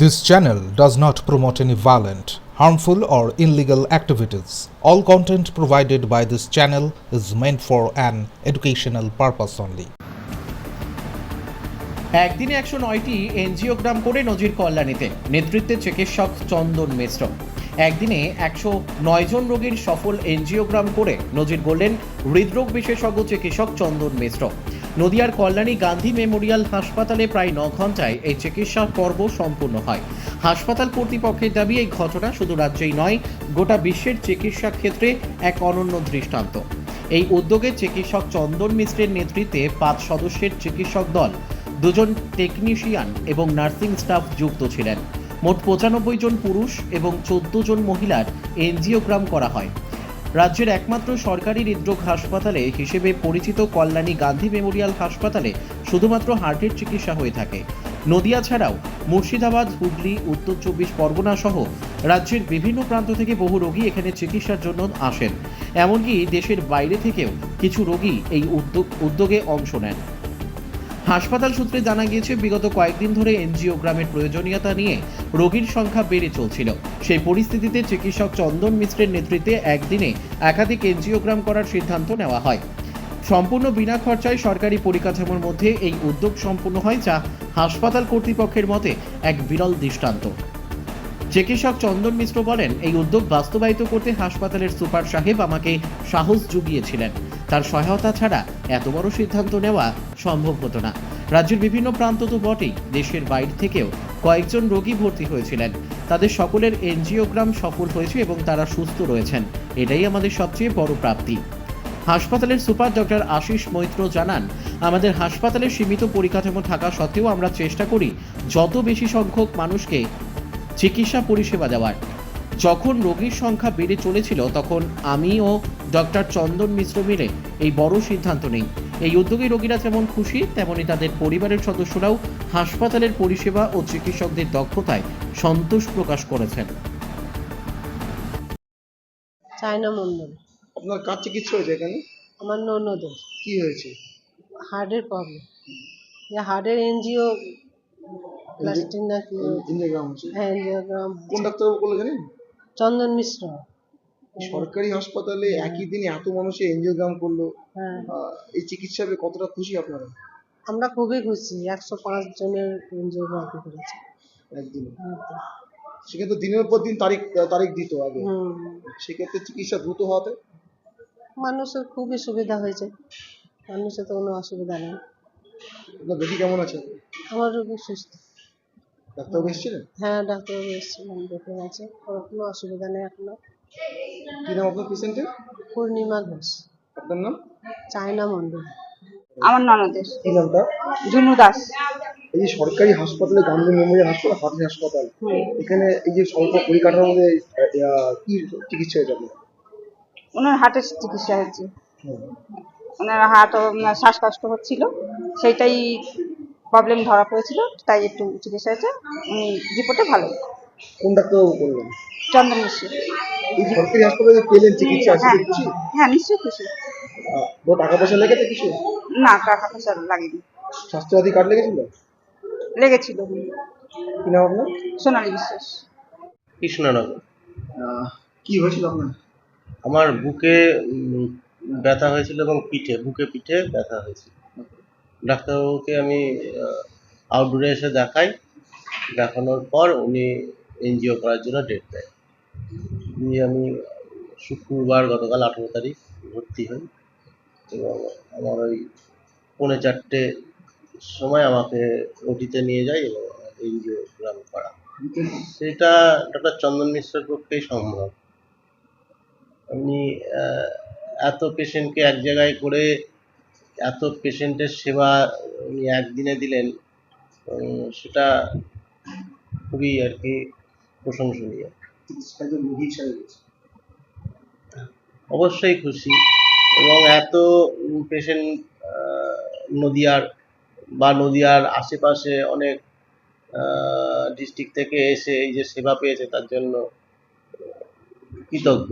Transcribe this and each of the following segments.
This channel does not promote any violent, harmful, or illegal activities. All content provided by this channel is meant for an educational purpose only. একদিনে একশো নয়টি angiogram করে নজির কল্যাণীতে নেতৃত্বে চিকিৎসক চন্দন মিশ্র একদিনে একশো নয় জন রোগীর সফল এনজিওগ্রাম করে নজির গড়লেন হৃদরোগ বিশেষজ্ঞ চিকিৎসক চন্দন মিশ্র নদিয়ার কল্যাণী গান্ধী মেমোরিয়াল হাসপাতালে প্রায় ন ঘন্টায় এই চিকিৎসা পর্ব সম্পূর্ণ হয়। হাসপাতাল কর্তৃপক্ষের দাবি, এই ঘটনা শুধু রাজ্যেই নয়, গোটা বিশ্বের চিকিৎসা ক্ষেত্রে এক অনন্য দৃষ্টান্ত। এই উদ্যোগে চিকিৎসক চন্দন মিশ্রের নেতৃত্বে পাঁচ সদস্যের চিকিৎসক দল, দুজন টেকনিশিয়ান এবং নার্সিং স্টাফ যুক্ত ছিলেন। মোট পঁচানব্বই জন পুরুষ এবং চোদ্দ জন মহিলার এনজিওগ্রাম করা হয়। রাজ্যের একমাত্র সরকারি হৃদরোগ হাসপাতালে হিসেবে পরিচিত কল্যাণী গান্ধী মেমোরিয়াল হাসপাতালে শুধুমাত্র হার্টের চিকিৎসা হয়ে থাকে। নদিয়া ছাড়াও মুর্শিদাবাদ, হুগলি, উত্তর চব্বিশ পরগনা সহ রাজ্যের বিভিন্ন প্রান্ত থেকে বহু রোগী এখানে চিকিৎসার জন্য আসেন। এমনকি দেশের বাইরে থেকেও কিছু রোগী এই উদ্যোগ, উদ্যোগে অংশ নেন। হাসপাতাল সূত্রে জানা গিয়েছে, বিগত কয়েকদিন ধরে এনজিওগ্রামের প্রয়োজনীয়তা নিয়ে রোগীর সংখ্যা বেড়ে চলছিল। সেই পরিস্থিতিতে চিকিৎসক চন্দন মিশ্রের নেতৃত্বে একদিনে একাধিক এনজিওগ্রাম করার সিদ্ধান্ত নেওয়া হয়। সম্পূর্ণ বিনা খরচায় সরকারি পরিকাঠামোর মধ্যে এই উদ্যোগ সম্পূর্ণ হয়, যা হাসপাতাল কর্তৃপক্ষের মতে এক বিরল দৃষ্টান্ত। চিকিৎসক চন্দন মিশ্র বলেন, এই উদ্যোগ বাস্তবায়িত করতে হাসপাতালের সুপার সাহেব আমাকে সাহস জুগিয়েছিলেন। তার সহায়তা ছাড়া এত বড় সিদ্ধান্ত নেওয়া সম্ভব হতো না। রাজ্যের বিভিন্ন প্রান্ত তো বটেই, দেশের বাইরে থেকেও কয়েকজন রোগী ভর্তি হয়েছিলেন। তাদের সকলের এনজিওগ্রাম সফল হয়েছে এবং তারা সুস্থ রয়েছেন। এটাই আমাদের সবচেয়ে বড় প্রাপ্তি। হাসপাতালের সুপার ডক্টর আশিস মৈত্র জানান, আমাদের হাসপাতালে সীমিত পরিকাঠামো থাকা সত্ত্বেও আমরা চেষ্টা করি যত বেশি সংখ্যক মানুষকে চিকিৎসা পরিষেবা দেওয়ার। যখন রোগীর সংখ্যা বেড়ে চলেছিল তখন আমি ও ডক্টর চন্দন মিশ্র মিলে এই বড় সিদ্ধান্ত নেই। এই উদ্যোগে রোগীরা যেমন খুশি তেমনি তাদের পরিবারের সদস্যরাও হাসপাতালের পরিষেবা ও চিকিৎসকদের দক্ষতায় সন্তোষ প্রকাশ করেছেন। চায়না মন্ডল আপনার কার চিকিৎসা হয়েছে এখানে? আমার ননদের। কি হয়েছে? হার্টের প্রবলেম। যে হার্টের এনজিও প্লাস্টিক না কি ইন্দিরাগ্রাম হ্যাঁ এনজিওগ্রাম কোন ডাক্তারবাবু করল জানেন চন্দন মিশ্র। সরকারি হাসপাতালে একই দিনে এত মানুষের এনজিওগ্রাম করল। হ্যাঁ। এই চিকিৎসা পেয়ে কতটা খুশি আপনারা? আমরা খুবই খুশি একশো পাঁচ জনের এনজিওগ্রাম করেছি। একদিনে হ্যাঁ সেক্ষেত্রে দিনের পর দিন তারিখ তারিখ দিত আগে। সেক্ষেত্রে চিকিৎসা দ্রুত হওয়াতে? মানুষের খুবই সুবিধা হয়েছে। মানুষের তো কোনো অসুবিধা নেই। আপনার বেশি কেমন আছে? আমার রোগী সুস্থ। ডাক্তারবাবু এসেছিলেন? হ্যাঁ ডাক্তারবাবু এসেছিলাম দেখে গেছে ওর কোনো অসুবিধা নেই এখনও। কি নাম আপনার পেশেন্টের? পূর্ণিমা ঘোষ। আপনার নাম? চায়না মন্ডল আমার ননদের কি নামটা? জুনু দাস। এই যে সরকারি হাসপাতালে গান্ধী মেমোরিয়াল হাসপাতাল হাতি হাসপাতাল এখানে এই যে স্বল্প পরিকাঠামোর মধ্যে আহ, কি চিকিৎসা হয়েছে আপনার? ওনার হার্টের চিকিৎসা হচ্ছে ওনার হার্ট শ্বাসকষ্ট হচ্ছিল। সেইটাই প্রবলেম ধরা পড়েছিল তাই একটু চিকিৎসা হয়েছে উনি রিপোর্টে ভালো। কোন ডাক্তারবাবু করলেন চন্দন মিশ্র। সরকারি হাসপাতালে পেলেন চিকিৎসা আছে হ্যাঁ খুশি হ্যাঁ নিশ্চয়ই খুশি। আহ, টাকা পয়সা লেগেছে কিছু? না টাকা পয়সা লাগেনি। স্বাস্থ্যসাথী কার্ড লেগেছিল? লেগেছিল। কি নাম আপনার? সোনালী বিশ্বাস। কৃষ্ণনগর কি হয়েছিল আপনার? আমার বুকে ব্যথা হয়েছিল এবং পিঠে বুকে পিঠে ব্যথা হয়েছিল। ডাক্তারবাবুকে আমি আউটডোরে এসে দেখাই। দেখানোর পর উনি এনজিও করার জন্য ডেট দেয়। দিয়ে আমি শুক্রবার গতকাল আঠেরো তারিখ ভর্তি হই এবং আমার ওই পৌনে চারটে সময় আমাকে ওটিতে নিয়ে যায় এবং এনজিওগ্রাম করা। সেটা ডক্টর চন্দন মিশ্রের পক্ষেই সম্ভব। আহ, এত পেশেন্টকে এক জায়গায় করে এত পেশেন্টের সেবা উনি একদিনে দিলেন সেটা খুবই আর কি প্রশংসনীয়। অবশ্যই খুশি এবং এত পেশেন্ট নদিয়ার বা নদিয়ার আশেপাশে অনেক ডিস্ট্রিক্ট থেকে এসে এই যে সেবা পেয়েছে তার জন্য কৃতজ্ঞ।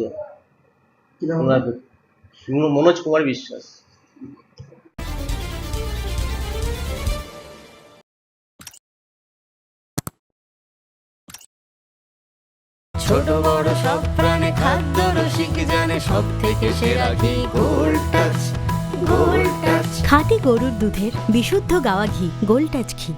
মনোজ কুমার বিশ্বাস। ছোট বড় সব প্রাণে খাদ্য রসিক জানে সব থেকে সেরা ঘি গোল্ড টাচ গোল্ড টাচ খাঁটি গরুর দুধের বিশুদ্ধ গাওয়া ঘি গোল্ড টাচ ঘি।